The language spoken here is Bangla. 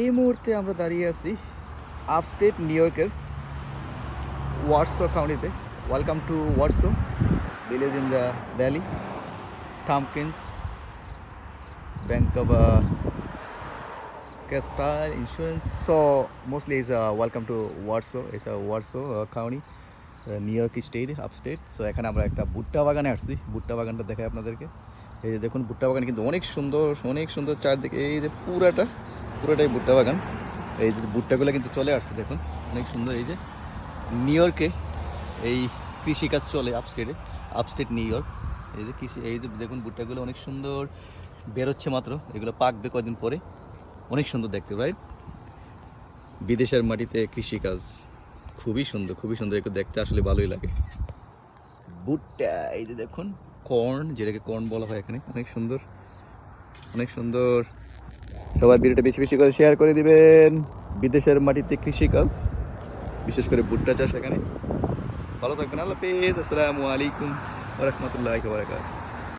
এই মুহূর্তে আমরা দাঁড়িয়ে আছি আপস্টেট নিউ ইয়র্কের Warsaw কাউন্টিতে welcome to Warsaw village in the valley Tompkins bank of Castle Insurance. So mostly is uh, welcome to Warsaw. It's a Warsaw uh, County, uh, New York State, upstate. এখানে আমরা একটা ভুট্টা বাগানে আসছি ভুট্টা বাগানটা দেখাই আপনাদেরকে এই যে দেখুন, ভুট্টা বাগান কিন্তু অনেক সুন্দর অনেক সুন্দর চারদিকে। এই যে পুরাটা, পুরাটাই ভুট্টা বাগান। এই যে ভুট্টাগুলো কিন্তু চলে আসছে, দেখুন, অনেক সুন্দর। এই যে নিউ ইয়র্কে এই কৃষিকাজ চলে আপস্টেটে আপস্টেট নিউ ইয়র্ক এই যে কৃষি, এই যে দেখুন, ভুট্টাগুলো অনেক সুন্দর বেরোচ্ছে মাত্র। এগুলো পাকবে কদিন পরে? অনেক সুন্দর দেখতে রাইট বিদেশের মাটিতে কৃষিকাজ খুবই সুন্দর খুবই সুন্দর। একটু দেখতে আসলে ভালোই লাগে। ভুট্টা, এই যে দেখুন কর্ন যেটাকে কর্ন বলা হয় এখানে। অনেক সুন্দর অনেক সুন্দর। সবাই ভিডিওটা বেশি বেশি করে শেয়ার করে দিবেন। বিদেশের মাটিতে কৃষিকাজ বিশেষ করে ভুট্টা চাষ এখানে। ভালো থাকবেন, আল্লাহ পেজ আসসালামু আলাইকুম রহমতুল্লাহ